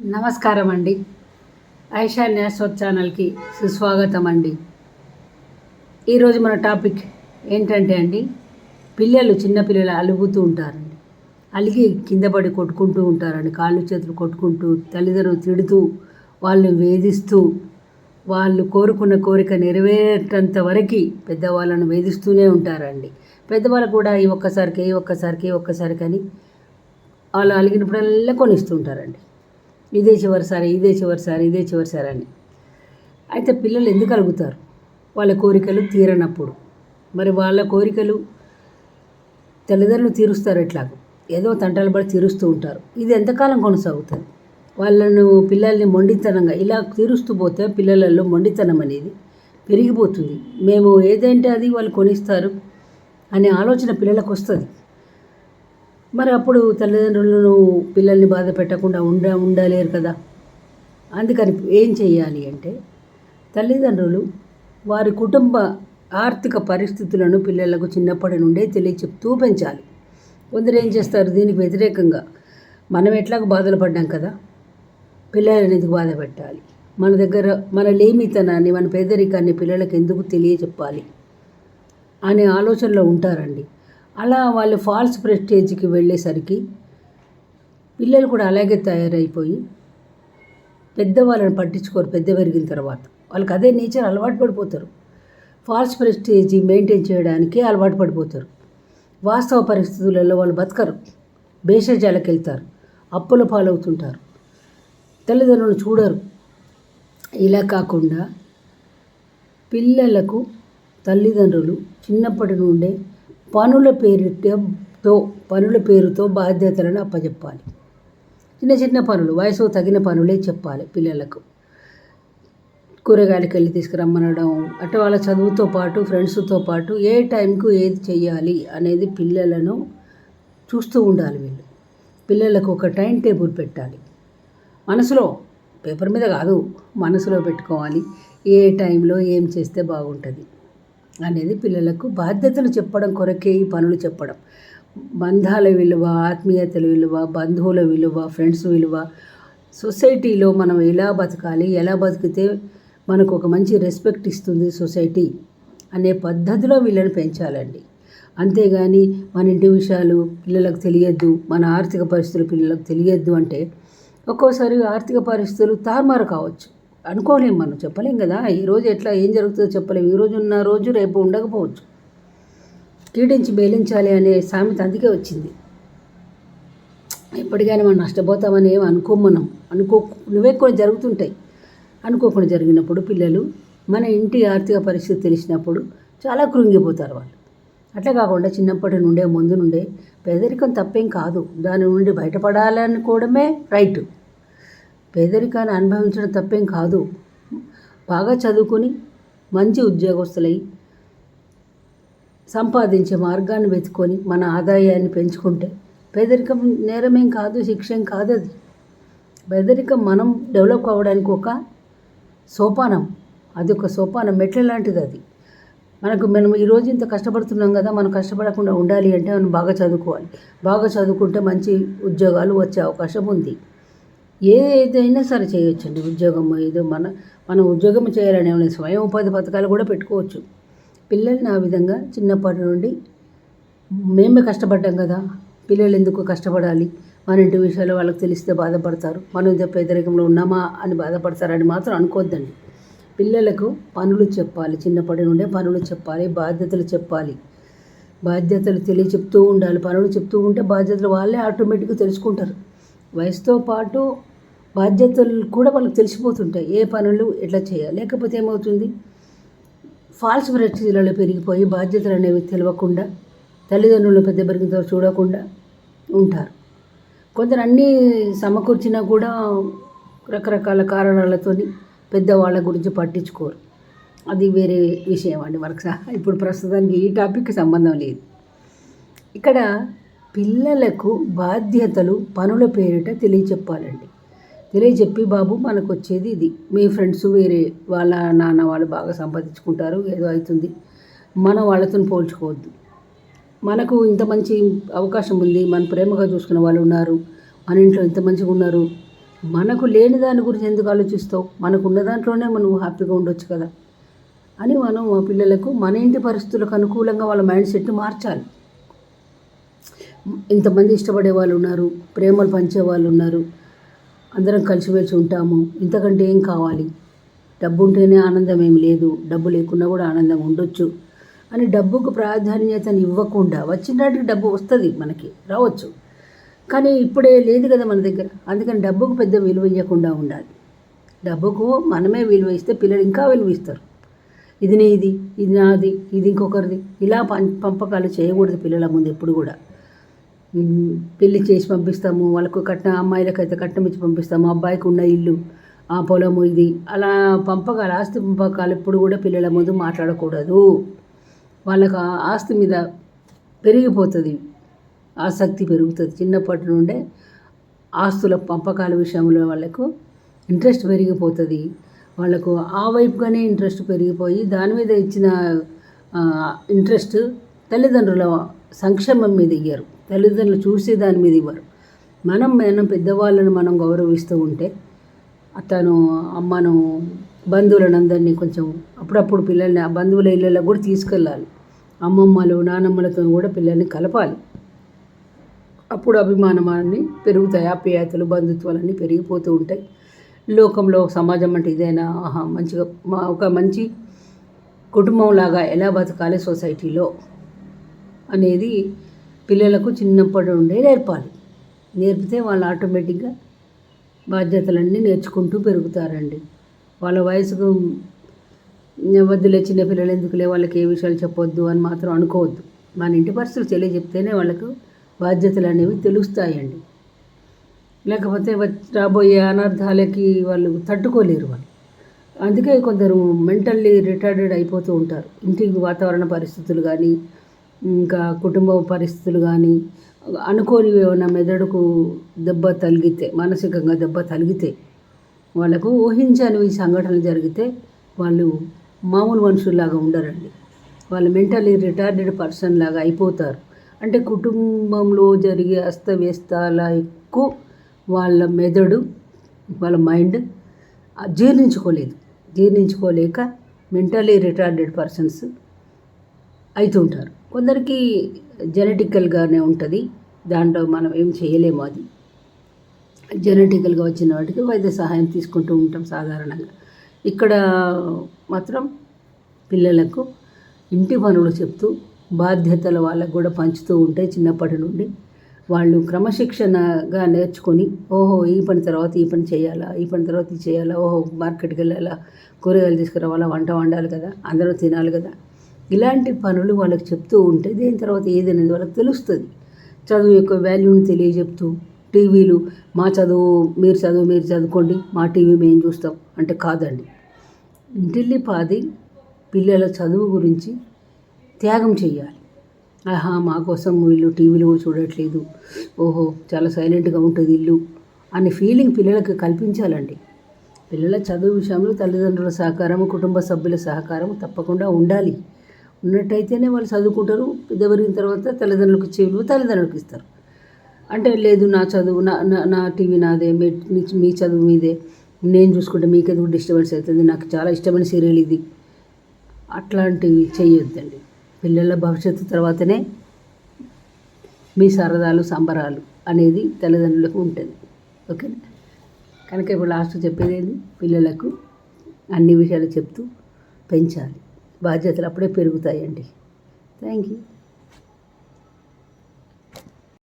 నమస్కారం అండి ఐషా న్యాస్వత్ ఛానల్కి సుస్వాగతం అండి ఈరోజు మన టాపిక్ ఏంటంటే అండి పిల్లలు చిన్నపిల్లలు అలుగుతూ ఉంటారండి. అలిగి కింద పడి కొట్టుకుంటూ ఉంటారండి. కాళ్ళు చేతులు కొట్టుకుంటూ తల్లిదండ్రులు తిడుతూ వాళ్ళని వేధిస్తూ వాళ్ళు కోరుకున్న కోరిక నెరవేరేటంత వరకు పెద్దవాళ్ళను వేధిస్తూనే ఉంటారండి. పెద్దవాళ్ళు కూడా ఈ ఒక్కసారికి ఈ ఒక్కసారికి ఈ ఒక్కసారికి అని వాళ్ళు అలిగినప్పుడల్లా కొనిస్తూ ఉంటారండి. ఇదే చివరిసారి ఇదే చివరిసారి ఇదే చివరిసారి అని. అయితే పిల్లలు ఎందుకు అలుగుతారు వాళ్ళ కోరికలు తీరనప్పుడు. మరి వాళ్ళ కోరికలు తల్లిదండ్రులు తీరుస్తారు ఎట్లాగో. ఏదో తంటాలు పడి తీరుస్తూ ఉంటారు. ఇది ఎంతకాలం కొనసాగుతుంది? వాళ్ళను పిల్లల్ని మొండితనంగా ఇలా తీరుస్తూ పోతే పిల్లలలో మొండితనం అనేది పెరిగిపోతుంది. మేము ఏదంటే అది వాళ్ళు కొనిస్తారు అనే ఆలోచన పిల్లలకు వస్తుంది. మరి అప్పుడు తల్లిదండ్రులను పిల్లల్ని బాధ పెట్టకుండా ఉండ ఉండలేరు కదా? అందుకని ఏం చేయాలి అంటే తల్లిదండ్రులు వారి కుటుంబ ఆర్థిక పరిస్థితులను పిల్లలకు చిన్నప్పటి నుండే తెలియచెప్తూ పెంచాలి. కొందరు ఏం చేస్తారు? దీనికి వ్యతిరేకంగా మనం ఎట్లాగ బాధలు పడ్డాం కదా? పిల్లలని ఎందుకు బాధ పెట్టాలి? మన దగ్గర మన లేమితనాన్ని మన పేదరికాన్ని పిల్లలకు ఎందుకు తెలియచెప్పాలి? అనే ఆలోచనలో ఉంటారండి. అలా వాళ్ళు ఫాల్స్ ప్రెస్టేజ్కి వెళ్ళేసరికి పిల్లలు కూడా అలాగే తయారైపోయి పెద్దవాళ్ళని పట్టించుకోరు పెద్ద పెరిగిన తర్వాత. వాళ్ళకి అదే నేచర్ అలవాటు పడిపోతారు. ఫాల్స్ ప్రెస్టేజ్ మెయింటైన్ చేయడానికి అలవాటు పడిపోతారు. వాస్తవ పరిస్థితులలో వాళ్ళు బతకరు. భేషజాలకు వెళ్తారు. అప్పుల పాలవుతుంటారు. తల్లిదండ్రులు చూడరు. ఇలా కాకుండా పిల్లలకు తల్లిదండ్రులు చిన్నప్పటి నుండే పనుల పేరుతో పనుల పేరుతో బాధ్యతలను అప్పచెప్పాలి చిన్న చిన్న పనులు వయసు తగిన పనులే చెప్పాలి పిల్లలకు. కూరగాయలకు వెళ్ళి తీసుకురమ్మనడం అటు వాళ్ళ చదువుతో పాటు ఫ్రెండ్స్తో పాటు ఏ టైంకు ఏది చేయాలి అనేది పిల్లలను చూస్తూ ఉండాలి వీళ్ళు. పిల్లలకు ఒక టైం టేబుల్ పెట్టాలి. మనసులో పేపర్ మీద కాదు మనసులో పెట్టుకోవాలి ఏ టైంలో ఏం చేస్తే బాగుంటుంది. అనేది పిల్లలకు బాధ్యతలు చెప్పడం కొరకే ఈ పనులు చెప్పడం. బంధాల విలువ ఆత్మీయతల విలువ బంధువుల విలువ ఫ్రెండ్స్ విలువ. సొసైటీలో మనం ఎలా బతకాలి ఎలా బతికితే మనకు ఒక మంచి రెస్పెక్ట్ ఇస్తుంది సొసైటీ అనే పద్ధతిలో వీళ్ళని పెంచాలండి. అంతేగాని మన ఇంటి విషయాలు పిల్లలకు తెలియద్దు మన ఆర్థిక పరిస్థితులు పిల్లలకు తెలియద్దు అంటే ఒక్కోసారి ఆర్థిక పరిస్థితులు తారుమారు కావచ్చు. అనుకోలేం మనం చెప్పలేం కదా. ఈరోజు ఎట్లా ఏం జరుగుతుందో చెప్పలేం. ఈరోజు ఉన్న రోజు రేపు ఉండకపోవచ్చు. కీడించి బేలించాలి అనే సామెత అందుకే వచ్చింది. ఎప్పటికైనా మనం నష్టపోతామని ఏమి అనుకోం మనం. అనుకో నువ్వే కొన్ని జరుగుతుంటాయి. అనుకోకుండా జరిగినప్పుడు పిల్లలు మన ఇంటి ఆర్థిక పరిస్థితి తెలిసినప్పుడు చాలా కృంగిపోతారు వాళ్ళు. అట్లా కాకుండా చిన్నప్పటి నుండే ముందు నుండే పేదరికం తప్పేం కాదు. దాని నుండి బయటపడాలనుకోవడమే రైట్. పేదరికాన్ని అనుభవించడం తప్పేం కాదు. బాగా చదువుకొని మంచి ఉద్యోగస్తులై సంపాదించే మార్గాన్ని వెతుకొని మన ఆదాయాన్ని పెంచుకుంటే పేదరికం నేరమేం కాదు శిక్షేం కాదు అది. పేదరికం మనం డెవలప్ అవ్వడానికి ఒక సోపానం. అది ఒక సోపానం మెట్ల లాంటిది అది. మనకు మనం ఈరోజు ఇంత కష్టపడుతున్నాం కదా మనం కష్టపడకుండా ఉండాలి అంటే మనం బాగా చదువుకోవాలి. బాగా చదువుకుంటే మంచి ఉద్యోగాలు వచ్చే అవకాశం ఉంది. ఏదైనా సరే చేయొచ్చండి. ఉద్యోగం ఏదో మన మనం ఉద్యోగం చేయాలనే స్వయం ఉపాధి పథకాలు కూడా పెట్టుకోవచ్చు. పిల్లల్ని ఆ విధంగా చిన్నప్పటి నుండి మేమే కష్టపడ్డాం కదా. పిల్లలు ఎందుకు కష్టపడాలి? మన ఇంటి విషయాలు వాళ్ళకి తెలిస్తే బాధపడతారు. మనం ఇంత పేదరికంలో ఉన్నామా అని బాధపడతారని మాత్రం అనుకోవద్దండి పిల్లలకు పనులు చెప్పాలి. చిన్నప్పటి నుండే పనులు చెప్పాలి. బాధ్యతలు చెప్పాలి. బాధ్యతలు తెలియ చెప్తూ ఉండాలి. పనులు చెప్తూ ఉంటే బాధ్యతలు వాళ్ళే ఆటోమేటిక్గా తెలుసుకుంటారు. వయసుతో పాటు బాధ్యతలు కూడా వాళ్ళకి తెలిసిపోతుంటాయి. ఏ పనులు ఎట్లా చేయాలి? లేకపోతే ఏమవుతుంది? ఫాల్స్ పరిస్థితులలో పెరిగిపోయి బాధ్యతలు అనేవి తెలియకుండా తల్లిదండ్రులు పెద్ద పెరిగితో చూడకుండా ఉంటారు. కొందరు అన్నీ సమకూర్చినా కూడా రకరకాల కారణాలతోని పెద్దవాళ్ళ గురించి పట్టించుకోరు. అది వేరే విషయం అండి. మనకు సహా ఇప్పుడు ప్రస్తుతానికి ఈ టాపిక్కి సంబంధం లేదు. ఇక్కడ పిల్లలకు బాధ్యతలు పనుల పేరిట తెలియచెప్పాలండి. తెలియచెప్పి బాబు మనకు వచ్చేది ఇది. మీ ఫ్రెండ్స్ వేరే వాళ్ళ నాన్న వాళ్ళు బాగా సంపాదించుకుంటారు ఏదో అవుతుంది మనం వాళ్ళతో పోల్చుకోవద్దు. మనకు ఇంత మంచి అవకాశం ఉంది మన ప్రేమగా చూసుకునే వాళ్ళు ఉన్నారు మన ఇంట్లో ఇంత మంచిగా ఉన్నారు. మనకు లేని దాని గురించి ఎందుకు ఆలోచిస్తావు? మనకు ఉన్న దాంట్లోనే మనం హ్యాపీగా ఉండొచ్చు కదా అని మనం మా పిల్లలకు మన ఇంటి పరిస్థితులకు అనుకూలంగా వాళ్ళ మైండ్ సెట్ని మార్చాలి. ఇంతమంది ఇష్టపడే వాళ్ళు ఉన్నారు ప్రేమలు పంచే వాళ్ళు ఉన్నారు. అందరం కలిసిమెలిసి ఉంటాము. ఇంతకంటే ఏం కావాలి? డబ్బు ఉంటేనే ఆనందం ఏమి లేదు. డబ్బు లేకున్నా కూడా ఆనందం ఉండొచ్చు. అని డబ్బుకు ప్రాధాన్యతను ఇవ్వకుండా వచ్చినట్టుకి డబ్బు వస్తుంది మనకి రావచ్చు. కానీ ఇప్పుడే లేదు కదా మన దగ్గర. అందుకని డబ్బుకు పెద్ద విలువ ఇవ్వకుండా ఉండాలి. డబ్బుకు మనమే విలువ ఇస్తే పిల్లలు ఇంకా విలువ ఇస్తారు. ఇది నీది ఇది నాది ఇది ఇంకొకరిది. ఇలా పం పంపకాలు చేయకూడదు పిల్లల ముందు ఎప్పుడు కూడా. పెళ్ళి చేసి పంపిస్తాము వాళ్ళకు కట్న అమ్మాయిలకు అయితే కట్నం ఇచ్చి పంపిస్తాము అబ్బాయికి ఉన్న ఇల్లు ఆ పొలము ఇది. అలా పంపకాల ఆస్తి పంపకాలు ఎప్పుడు కూడా పిల్లల ముందు మాట్లాడకూడదు. వాళ్ళకు ఆస్తి మీద పెరిగిపోతుంది ఆసక్తి పెరుగుతుంది. చిన్నప్పటి నుండే ఆస్తుల పంపకాల విషయంలో వాళ్ళకు ఇంట్రెస్ట్ పెరిగిపోతుంది. వాళ్ళకు ఆ వైపుగానే ఇంట్రెస్ట్ పెరిగిపోయి దాని మీద ఇచ్చిన ఇంట్రెస్ట్ తల్లిదండ్రుల సంక్షేమం మీద ఇయ్యరు. తల్లిదండ్రులు చూసి దాని మీద ఇవ్వరు. మనం మనం పెద్దవాళ్ళని మనం గౌరవిస్తూ ఉంటే అతను అమ్మను బంధువులను అందరినీ కొంచెం అప్పుడప్పుడు పిల్లల్ని ఆ బంధువుల ఇళ్ళల్లో కూడా తీసుకెళ్ళాలి. అమ్మమ్మలు నానమ్మలతో కూడా పిల్లల్ని కలపాలి. అప్పుడు అభిమానమాన్ని పెరుగుతాయి. ఆప్యాయతలు బంధుత్వాలన్నీ పెరిగిపోతూ ఉంటాయి. లోకంలో సమాజం అంటే ఇదైనా? ఆహా మంచిగా మా- ఒక మంచి కుటుంబంలాగా ఎలా బతకాలి సొసైటీలో అనేది పిల్లలకు చిన్నప్పటి నుండే నేర్పాలి. నేర్పితే వాళ్ళు ఆటోమేటిక్గా బాధ్యతలన్నీ నేర్చుకుంటూ పెరుగుతారండి. వాళ్ళ వయసుకు వద్దులే చిన్న పిల్లలు ఎందుకులే వాళ్ళకి ఏ విషయాలు చెప్పొద్దు అని మాత్రం అనుకోవద్దు. మన ఇంటి పరిస్థితులు తెలియజెప్తేనే వాళ్ళకు బాధ్యతలు అనేవి తెలుస్తాయండి. లేకపోతే వచ్చి రాబోయే అనర్థాలకి వాళ్ళు తట్టుకోలేరు వాళ్ళు. అందుకే కొందరు మెంటల్లీ రిటార్డెడ్ అయిపోతూ ఉంటారు. ఇంటి వాతావరణ పరిస్థితులు కానీ ఇంకా కుటుంబ పరిస్థితులు కానీ అనుకోనివి ఏమైనా మెదడుకు దెబ్బ తగిలితే మానసికంగా దెబ్బ తగిలితే వాళ్ళకు ఊహించనివి సంఘటనలు జరిగితే వాళ్ళు మామూలు మనుషుల్లాగా ఉండరండి. వాళ్ళు మెంటలీ రిటార్డెడ్ పర్సన్ లాగా అయిపోతారు. అంటే కుటుంబంలో జరిగే అస్తవ్యస్తాలకు వాళ్ళ మెదడు వాళ్ళ మైండ్ జీర్ణించుకోలేదు. జీర్ణించుకోలేక మెంటలీ రిటార్డెడ్ పర్సన్స్ అవుతుంటారు కొందరికి జెనెటికల్గానే ఉంటుంది. దాంట్లో మనం ఏం చేయలేము అది. జెనెటికల్గా వచ్చిన వాటికి వైద్య సహాయం తీసుకుంటూ ఉంటాం సాధారణంగా. ఇక్కడ మాత్రం పిల్లలకు ఇంటి పనులు చెప్తూ బాధ్యతలు వాళ్ళకు కూడా పంచుతూ ఉంటే చిన్నప్పటి నుండి వాళ్ళు క్రమశిక్షణగా నేర్చుకొని ఓహో ఈ పని తర్వాత ఈ పని చేయాలా ఈ పని తర్వాత ఇది చేయాలా ఓహో మార్కెట్కి వెళ్ళాలా కూరగాయలు తీసుకురావాలా వంట వండాలి కదా అందరూ తినాలి కదా ఇలాంటి పనులు వాళ్ళకి చెప్తూ ఉంటే దీని తర్వాత ఏదనేది వాళ్ళకి తెలుస్తుంది. చదువు యొక్క వాల్యూని తెలియజెప్తూ టీవీలు మా చదువు మీరు చదువు మీరు చదువుకోండి మా టీవీ మేము చూస్తాం అంటే కాదండి. ఇంటిల్లి పాది పిల్లల చదువు గురించి త్యాగం చేయాలి ఆహా మా కోసం వీళ్ళు టీవీలు కూడా చూడట్లేదు. ఓహో చాలా సైలెంట్గా ఉంటుంది ఇల్లు అనే ఫీలింగ్ పిల్లలకు కల్పించాలండి. పిల్లల చదువు విషయంలో తల్లిదండ్రుల సహకారం కుటుంబ సభ్యుల సహకారం తప్పకుండా ఉండాలి. ఉన్నట్టయితేనే వాళ్ళు చదువుకుంటారు. పెద్దవరిగిన తర్వాత తల్లిదండ్రులకు చెవులు తల్లిదండ్రులకు ఇస్తారు. అంటే లేదు నా చదువు నా నా- నా టీవీ నాదే మీ మీ- చదువు మీదే. నేను చూసుకుంటే మీకు ఎందుకు డిస్టర్బెన్స్ అవుతుంది. నాకు చాలా ఇష్టమైన సీరియల్ ఇది. అట్లాంటివి చేయొద్దండి. పిల్లల భవిష్యత్తు తర్వాతనే మీ సరదాలు సంబరాలు అనేది తల్లిదండ్రులకు ఉంటుంది. ఓకేనా? కనుక ఇప్పుడు లాస్ట్ చెప్పేది ఏంది? పిల్లలకు అన్ని విషయాలు చెప్తూ పెంచాలి. బాధ్యతలు అప్పుడే పెరుగుతాయండి. Thank you.